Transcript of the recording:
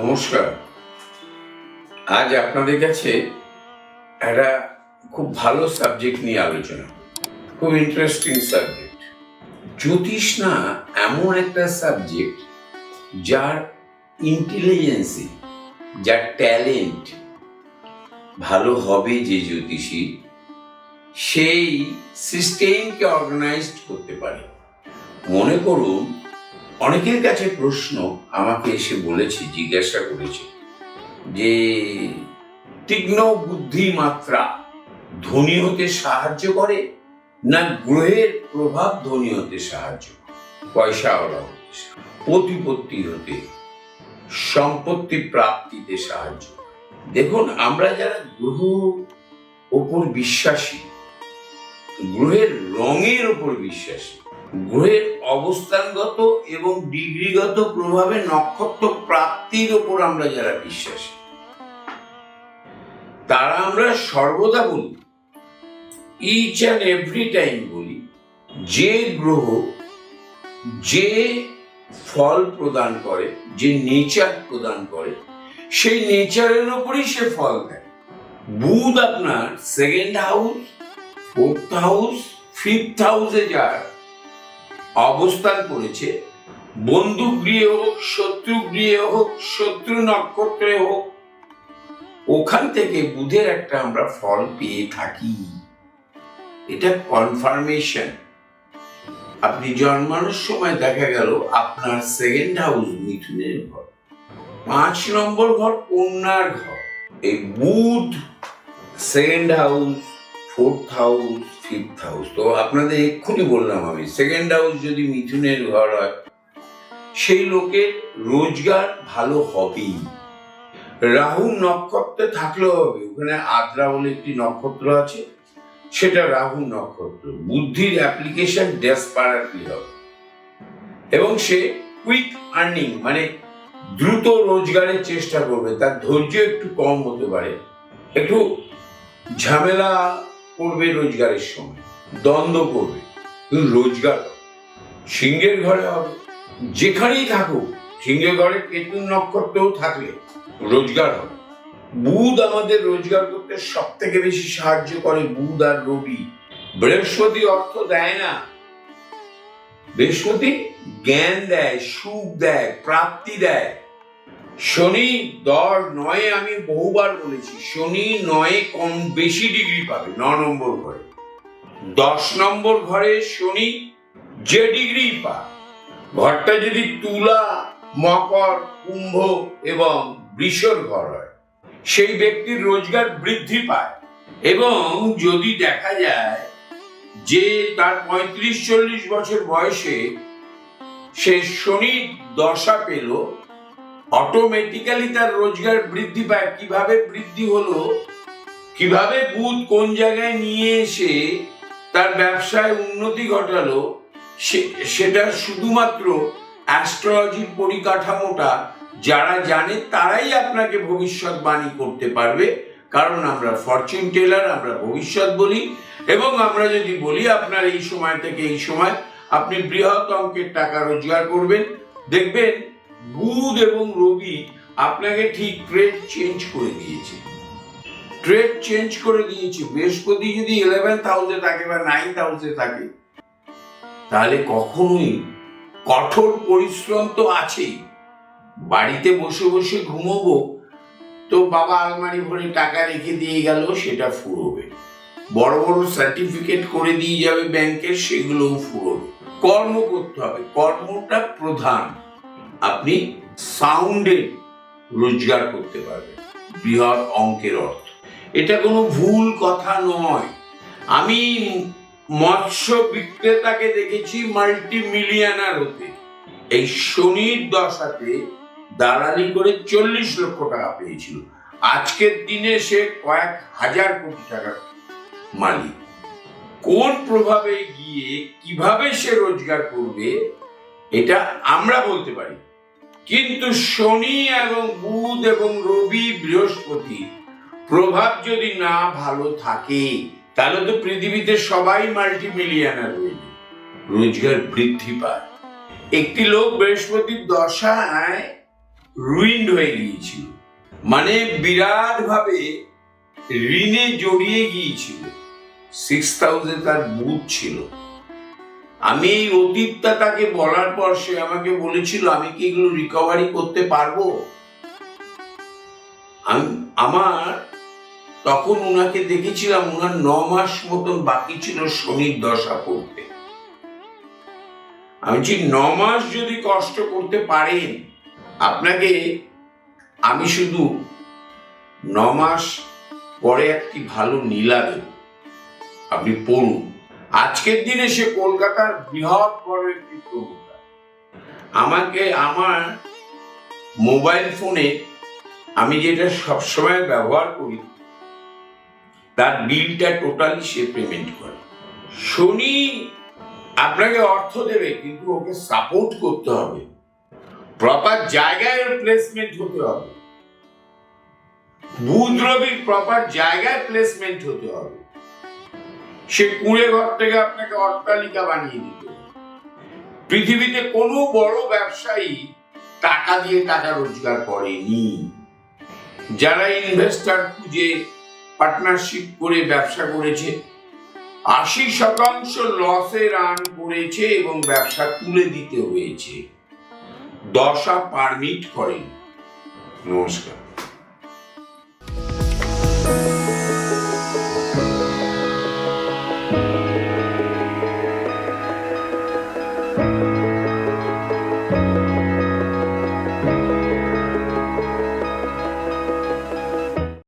নমস্কার। আজ আপনাদের কাছে একটা খুব ভালো সাবজেক্ট নিয়ে আলোচনা, খুব ইন্টারেস্টিং সাবজেক্ট জ্যোতিষ না এমন একটা সাবজেক্ট যার ইন্টেলিজেন্সি যার ট্যালেন্ট ভালো হবে যে জ্যোতিষী, সেই সিস্টেমকে অর্গানাইজড করতে পারে। মনে করুন অনেকের কাছে প্রশ্ন আমাকে এসে বলেছে, জিজ্ঞাসা করেছে যে, তীক্ষ্ণ বুদ্ধিমাত্রা ধনী হতে সাহায্য করে না গ্রহের প্রভাব ধনী হতে সাহায্য পয়সাওয়ালা হতে প্রতিপত্তি হতে, সম্পত্তি প্রাপ্তিতে সাহায্য দেখুন, আমরা যারা গ্রহ ওপর বিশ্বাসী, গ্রহের রঙের ওপর বিশ্বাসী গ্রহের অবস্থানগত এবং ডিগ্রিগত প্রভাবে নক্ষত্র প্রাপ্তির ওপর আমরা যারা বিশ্বাসী, তারা আমরা সর্বদা বলি ইচ অ্যান্ড এভরি টাইম বলি, যে গ্রহ যে ফল প্রদান করে, যে নেচার প্রদান করে, সেই নেচারের ওপরই সে ফল দেয়। বুধ আপনার second house fourth house fifth হাউসে যার অবস্থান করেছে। বন্ধু গৃহে হোক, শত্রু গৃহে হোক, শত্রু নক্ষত্রে হোক, ওখান থেকে বুধের একটা আমরা ফল পেয়ে থাকি। এটা কনফার্মেশন আপনি জন্মানোর সময় দেখা গেল আপনার সেকেন্ড হাউস মিথুনের ঘর। পাঁচ নম্বর ঘর কন্যার ঘর। এই Budh second house fourth house fifth house তো আপনাদের এক্ষুনি বললাম আমি সেকেন্ড হাউস যদি মিথুনের ঘর হয়, সেই লোকের রোজগার ভালো হবেই। রাহু নক্ষত্রে থাকলেও হবে, ওখানে আদ্রা বলে একটি নক্ষত্র আছে, সেটা রাহু নক্ষত্র। বুদ্ধির অ্যাপ্লিকেশন ডেসপারেটলি হবে। এবং সে কুইক আর্নিং মানে দ্রুত রোজগারের চেষ্টা করবে, তার ধৈর্য একটু কম হতে পারে। একটু ঝামেলা করবে রোজগারের সময়, দ্বন্দ্ব করবে, কিন্তু রোজগার। সিংহের ঘরে হবে, যেখানেই থাকুক, সিংহের ঘরে কেতুন নক্ষত্রও থাকলে রোজগার হবে। বুধ আমাদের রোজগার করতে সব থেকে বেশি সাহায্য করে, বুধ আর রবি। বৃহস্পতি অর্থ দেয় না। বৃহস্পতি জ্ঞান দেয়, সুখ দেয়, প্রাপ্তি দেয়। শনি দর নয়ে আমি বহুবার বলেছি, শনি নয়ে কম বেশি ডিগ্রি পাবে, ন নম্বর ঘরে। দশ নম্বর ঘরে শনি যে ডিগ্রি পা ঘরটা যদি তুলা, মকর, কুম্ভ এবং বৃষর ঘর হয়, সেই ব্যক্তির রোজগার বৃদ্ধি পায়। এবং যদি দেখা যায় যে তার পঁয়ত্রিশ চল্লিশ বছর বয়সে সে শনি দশা পেল অটোমেটিক্যালি তার রোজগার বৃদ্ধি পায়। কীভাবে বৃদ্ধি হলো? কীভাবে বুধ কোন জায়গায় নিয়ে এসে তার ব্যবসায় উন্নতি ঘটালো সেটা শুধুমাত্র অ্যাস্ট্রোলজির পরিকাঠামোটা যারা জানে তারাই আপনাকে ভবিষ্যৎবাণী করতে পারবে। কারণ আমরা ফরচুন টেলার আমরা ভবিষ্যৎ বলি এবং আমরা যদি বলি আপনার এই সময় থেকে এই সময় আপনি বৃহৎ অঙ্কের টাকা রোজগার করবেন। দেখবেন বুধ এবং রবি আপনাকে ঠিক ট্রেড চেঞ্জ করে দিয়েছে। ট্রেড চেঞ্জ করে দিয়েছে। বৃহস্পতি যদি ইলেভেন্থ হাউসে থাকে বা নাইন্থ হাউসে থাকে, তাহলে কখনোই কঠোর পরিশ্রম তো আছেই। বাড়িতে বসে বসে ঘুমোবো, তো বাবা আলমারি ভরে টাকা রেখে দিয়ে গেল, সেটা ফুরোবে। বড় বড় সার্টিফিকেট করে দিয়ে যাবে ব্যাংকের সেগুলোও ফুরোবে। কর্ম করতে হবে। কর্মটা প্রধান। আপনি সাউন্ডে রোজগার করতে পারবেন। বৃহৎ অঙ্কের অর্থ। এটা কোনো ভুল কথা নয়। আমি মৎস্য বিক্রেতাকে দেখেছি মাল্টি মিলিয়নার হতে। এই শনির দশাতে দালালি করে চল্লিশ লক্ষ টাকা পেয়েছিল। আজকের দিনে সে কয়েক হাজার কোটি টাকার মালিক। কোন প্রভাবে গিয়ে কীভাবে সে রোজগার করবে, এটা আমরা বলতে পারি। কিন্তু শনি এবং বুধ এবং রবি বৃহস্পতি, প্রভাব যদি না ভালো থাকে, তাহলে তো পৃথিবীতে সবাই মাল্টি মিলিয়নার হয়ে রোজগার বৃদ্ধি পায়। একটি লোক বৃহস্পতির দশায় রুইন্ড হয়ে গিয়েছিল। মানে বিরাট ভাবে ঋণে জড়িয়ে গিয়েছিল। সিক্স তার বুথ ছিল। আমি এই অতীতটা তাকে বলার পর সে আমাকে বলেছিল, আমি কি এগুলো রিকভারি করতে পারব? আমি, আমার, তখন উনাকে দেখেছিলাম, উনার ন মাস মতন বাকি ছিল শনির দশা পড়তে আমি বলছি, ন মাস যদি কষ্ট করতে পারেন, আপনাকে আমি শুধু ন মাস পরে একটি ভালো নীলা দেব। আপনি পড়ুন। আজকের দিনে সে কলকাতার বৃহৎ বড় একটি প্রমোটার আমাকে আমার মোবাইল ফোনে আমি যেটা সবসময় ব্যবহার করি, তার বিলটা টোটালি সে পেমেন্ট করে। শনি আপনাকে অর্থ দেবে, কিন্তু ওকে সাপোর্ট করতে হবে। প্রপার জায়গায় প্লেসমেন্ট হতে হবে। বুধ রবির প্রপার জায়গায় প্লেসমেন্ট হতে হবে। সে কুড়ে ঘর থেকে আপনাকে অট্টালিকা বানিয়ে দিতে পৃথিবীতে কোনো বড় ব্যবসায়ী টাকা দিয়ে টাকা রোজগার করেনি। যারা ইনভেস্টার খুঁজে পার্টনারশিপ করে, ব্যবসা করেছে, আশি শতাংশ লসে রান করেছে এবং ব্যবসা তুলে দিতে হয়েছে। দশা পারমিট করেন। নমস্কার।